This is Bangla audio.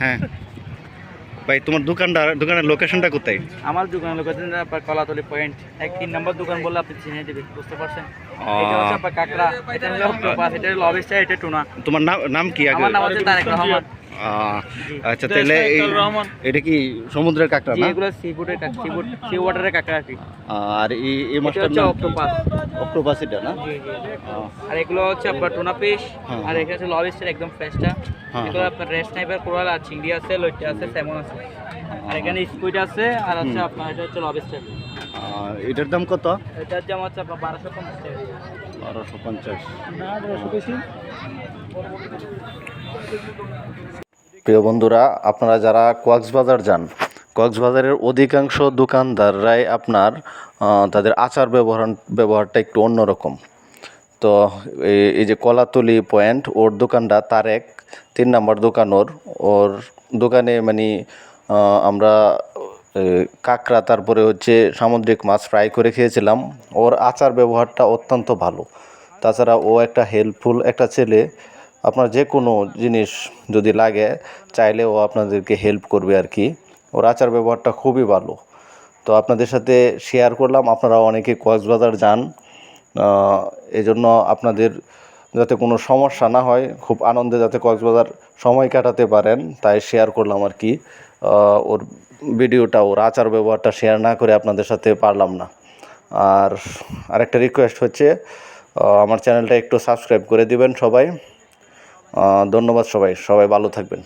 হ্যাঁ। ভাই তোমার দোকানটা দোকানের লোকেশনটা কোথায়? আমার দোকানের লোকেশন আপনার কলাতলি পয়েন্ট এক তিন নম্বর দোকান বললে আপনি চিনে দেবেন বুঝতে পারছেন। এটা হচ্ছে আপনার কাঁকড়া। এটা হলো এটা হলো এটা টুনা। তোমার নাম নাম কি আগে? আমার নাম হচ্ছে তারেক রহমান। আচ্ছা তাহলে এটা কি সমুদ্রের কাঁকড়া না? এগুলো সি ফুডের কাঁকড়া সি ফুড সি ওয়াটারের কাঁকড়া আর কি। আর এই এই এটা মাছটার হচ্ছে নাম অক্টোপাস অক্টোপাস এটা না? আর এগুলো হচ্ছে আপনার টুনা ফিশ হ্যাঁ। আর এখানে হচ্ছে লবেস্টার একদম ফ্রেশটা হ্যাঁ, এগুলো হ্যাঁ। আপনার রেস্ট টাইপের কোরাল আর চিংড়ি আছে লইটে আছে স্যামন আছে। আর এখানে স্কুইড আছে আর হচ্ছে আপনার এটা হচ্ছে লবেস্টার এটার দাম কত? এটার দাম হচ্ছে আপনার বারোশো পঞ্চাশ বারোশো পঞ্চাশ। না বারোশো বেশি। প্রিয় বন্ধুরা, আপনারা যারা কক্সবাজার যান, কক্সবাজারের অধিকাংশ দোকানদাররাই আপনার তাদের আচার ব্যবহার ব্যবহারটা একটু অন্যরকম। তো এই- যে কলাতলি পয়েন্ট, ওর দোকানটা তারেক, তিন নাম্বার দোকান ওর। ওর দোকানে মানে আমরা কাঁকড়া, তারপরে হচ্ছে সামুদ্রিক মাছ ফ্রাই করে খেয়েছিলাম। ওর আচার ব্যবহারটা অত্যন্ত ভালো। তাছাড়া ও একটা হেল্পফুল একটা ছেলে আপনার যে কোনো জিনিস যদি লাগে চাইলে ও আপনাদেরকে হেল্প করবে আর কি। ওর আচার ব্যবহারটা খুবই ভালো। তো আপনাদের সাথে শেয়ার করলাম আপনারা অনেকে কক্সবাজার যান আহ, এই জন্য আপনাদের যাতে কোনো সমস্যা না হয় খুব আনন্দে যাতে কক্সবাজার সময় কাটাতে পারেন তাই শেয়ার করলাম আর কি। ওর ভিডিওটা ওর আচার ব্যবহারটা শেয়ার না করে আপনাদের সাথে পারলাম না। আর আরেকটা রিকোয়েস্ট হচ্ছে আমার চ্যানেলটা একটু সাবস্ক্রাইব করে দিবেন সবাই। ধন্যবাদ সবাই। সবাই ভালো থাকবেন।